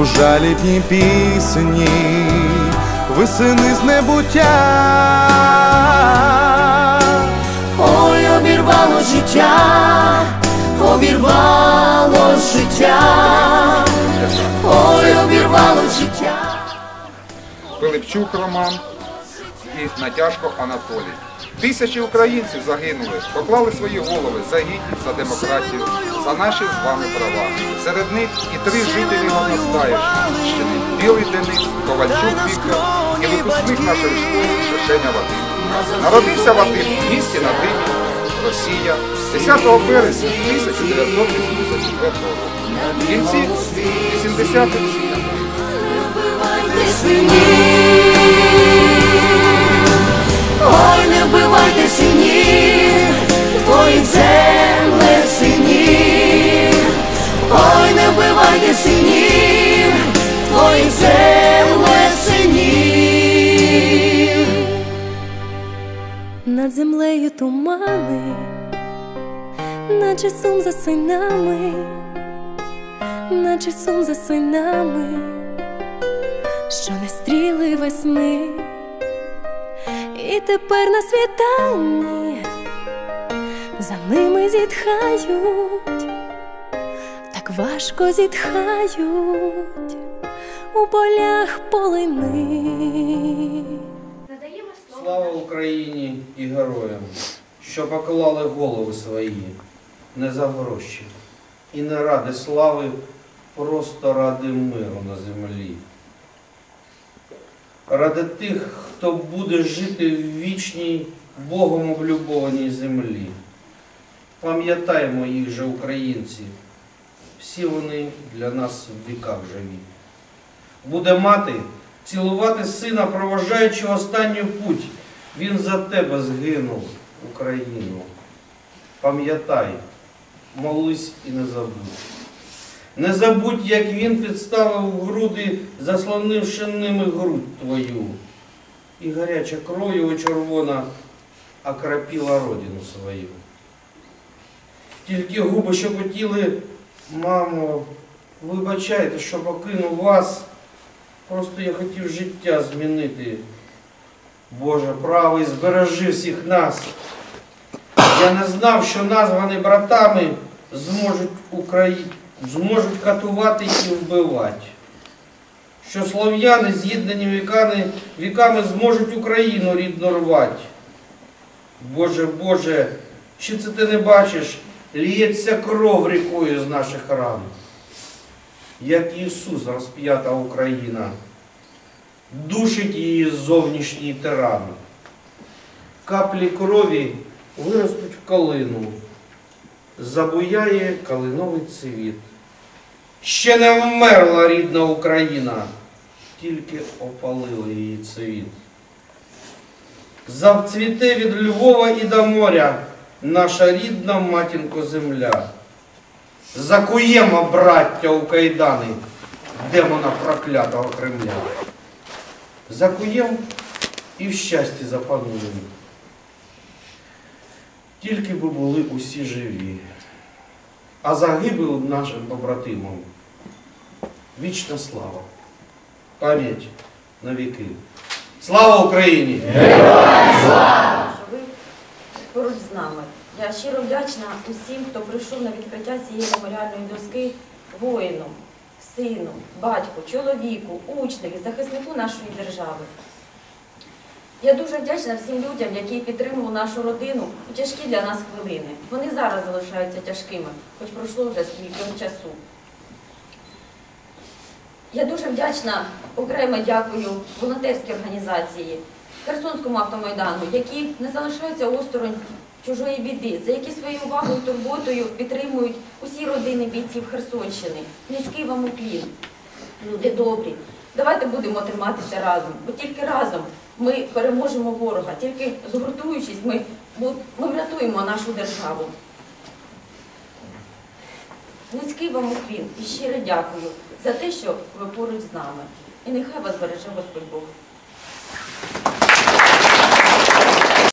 у жалібній пісні, ви сини з небуття. Ой, обірвало життя, обірвало життя, ой, обірвало життя. Пилипчук Роман і Натяжко Анатолій. Тисячі українців загинули, поклали свої голови за гідність, за демократію, за наші з вами права. Серед них і три жителі Горностаївщини – Білий Денис, Ковальчук Віктор і випускник нашої школи Шишеня Вадим. Народився Вадим в місті на Димі, Росія, 10 березня 1984 року. Кінці 80-х Ой, вбивайте синів, земле синів, ой, не вбивайте синів, твої земле синів. Над землею тумани, наче сум за синами, наче сум за синами, що не стріли весни. І тепер на світанні за ними зітхають, так важко зітхають у полях полини. Слава Україні і героям, що поклали голови свої не за гроші і не ради слави, просто ради миру на землі. Ради тих, хто буде жити в вічній Богом облюбованій землі. Пам'ятаємо їх же, українці, всі вони для нас в віках живі. Буде мати цілувати сина, проважаючи останню путь. Він за тебе згинув, Україну. Пам'ятай, молись і не забудь. Не забудь, як він підставив груди, заслонивши ними грудь твою. І гаряча кров його червона окропіла родину свою. Тільки губи шепотіли, мамо, вибачайте, що покинув вас. Просто я хотів життя змінити. Боже, правий, збережи всіх нас. Я не знав, що названі братами зможуть, Украї... зможуть катувати і вбивати. Що слов'яни, з'єднані віками, віками зможуть Україну рідно рвати. Боже, Боже, чи це ти не бачиш? Ліється кров рікою з наших ран. Як Ісус розп'ята Україна, душить її зовнішній тиран. Каплі крові виростуть в калину, забуяє калиновий цвіт. Ще не вмерла рідна Україна, тільки опалила її цвіт. Завцвіте від Львова і до моря наша рідна матінко земля. Закуємо, браття, у кайдани, демона проклятого Кремля. Закуєм і в щасті запануємо. Тільки би були усі живі, а загиблим нашим побратимам вічна слава, пам'ять на віки. Слава Україні! що ви поруч з нами. Я щиро вдячна усім, хто прийшов на відкриття цієї меморіальної доски воїну, сину, батьку, чоловіку, учневі, захиснику нашої держави. Я дуже вдячна всім людям, які підтримували нашу родину у тяжкі для нас хвилини. Вони зараз залишаються тяжкими, хоч пройшло вже скільки часу. Я дуже вдячна, окремо дякую волонтерській організації, Херсонському автомайдану, які не залишаються осторонь чужої біди, за які своєю увагою і турботою підтримують усі родини бійців Херсонщини. Низький вам уклін. Люди добрі. Давайте будемо триматися разом, бо тільки разом ми переможемо ворога, тільки згуртуючись, ми, ми врятуємо нашу державу. Низький вам уклін і щиро дякую за те, що ви поруч з нами. І нехай вас береже Господь Бог.